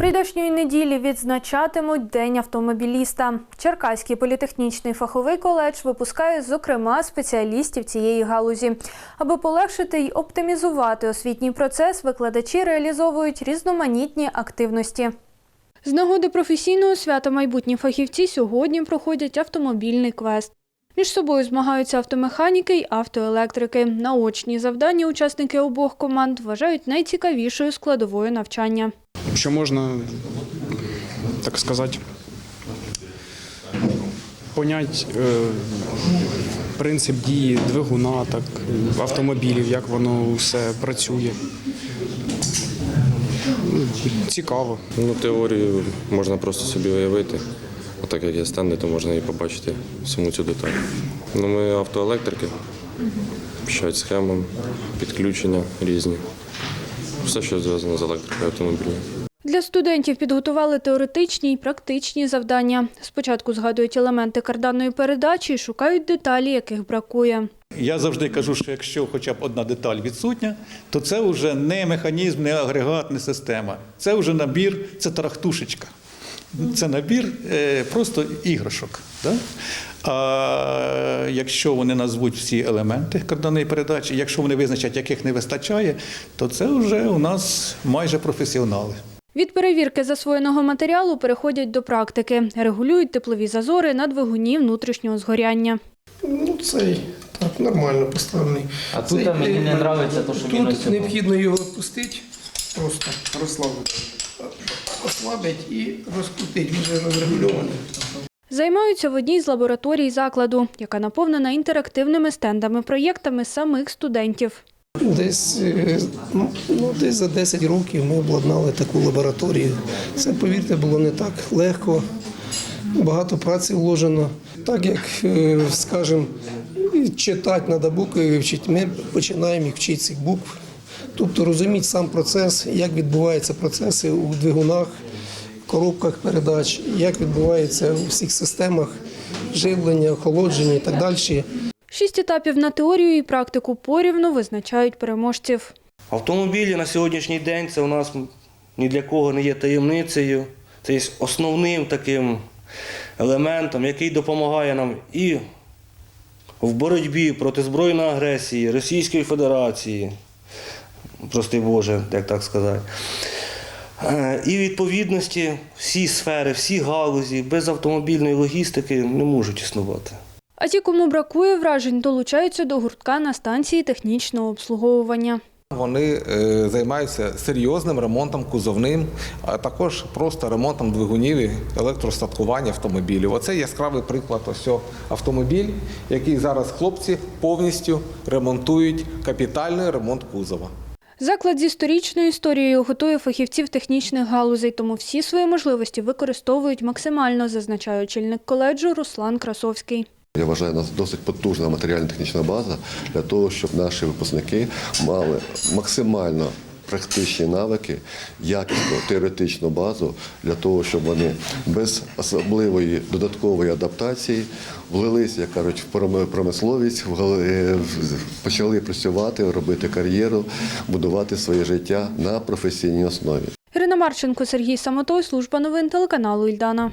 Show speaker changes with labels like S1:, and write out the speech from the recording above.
S1: Прийдешньої неділі відзначатимуть День автомобіліста. Черкаський політехнічний фаховий коледж випускає, зокрема, спеціалістів цієї галузі. Аби полегшити й оптимізувати освітній процес, викладачі реалізовують різноманітні активності. З нагоди професійного свята майбутні фахівці сьогодні проходять автомобільний квест. Між собою змагаються автомеханіки й автоелектрики. Наочні завдання учасники обох команд вважають найцікавішою складовою навчання.
S2: Що можна, так сказати, понять е, принцип дії двигуна, так, автомобілів, як воно все працює. Цікаво.
S3: Ну, теорію можна просто собі уявити. Отак як є стенди, то можна і побачити саму цю деталь. Ну, ми автоелектрики, щось схемам, підключення різні. Все, що зв'язано з електрикою автомобільною.
S1: Для студентів підготували теоретичні й практичні завдання. Спочатку згадують елементи карданної передачі і шукають деталі, яких бракує.
S4: Я завжди кажу, що якщо хоча б одна деталь відсутня, то це вже не механізм, не агрегат, не система. Це вже набір, це тарахтушечка. Це набір е, просто іграшок. Да? А якщо вони назвуть всі елементи карданної передачі, якщо вони визначать, яких не вистачає, то це вже у нас майже професіонали.
S1: Від перевірки засвоєного матеріалу переходять до практики. Регулюють теплові зазори на двигуні внутрішнього згоряння.
S5: Ну, цей так, нормально поставлений.
S6: А тут
S5: Цей,
S6: мені не нравиться те, що
S5: Тут
S6: цього.
S5: необхідно його відпустити, просто розслабити. Ослабить і розкрутить, він вже розрегульований.
S1: Займаються в одній з лабораторій закладу, яка наповнена інтерактивними стендами, проєктами самих студентів.
S5: Десь, е, ну, ну, десь за 10 років ми обладнали таку лабораторію. Це, повірте, було не так легко. Багато праці вложено. Так як, е, скажімо, читати треба букви вивчити, ми починаємо їх вчити цих букв. Тобто розуміти сам процес, як відбуваються процеси у двигунах, коробках передач, як відбувається у всіх системах живлення, охолодження і так далі.
S1: Шість етапів на теорію і практику порівну визначають переможців.
S7: Автомобілі на сьогоднішній день це у нас ні для кого не є таємницею. Це є основним таким елементом, який допомагає нам і в боротьбі проти збройної агресії Російської Федерації, прости Боже, як так сказати. Е, І відповідності всі сфери, всі галузі без автомобільної логістики не можуть існувати.
S1: А ті, кому бракує вражень, долучаються до гуртка на станції технічного обслуговування.
S8: Вони е, займаються серйозним ремонтом кузовним, а також просто ремонтом двигунів і електростаткування автомобілів. Оце яскравий приклад ось автомобіль, який зараз хлопці повністю ремонтують капітальний ремонт кузова.
S1: Заклад зі сторічною історією готує фахівців технічних галузей, тому всі свої можливості використовують максимально, зазначає очільник коледжу Руслан Красовський.
S9: Я вважаю, у нас досить потужна матеріально-технічна база для того, щоб наші випускники мали максимально практичні навики, якісну теоретичну базу для того, щоб вони без особливої додаткової адаптації влилися, як кажуть, в промисловість, е, почали працювати, робити кар'єру, будувати своє життя на професійній основі.
S1: Ірина Марченко, Сергій Самотой, служба новин телеканалу Ільдана.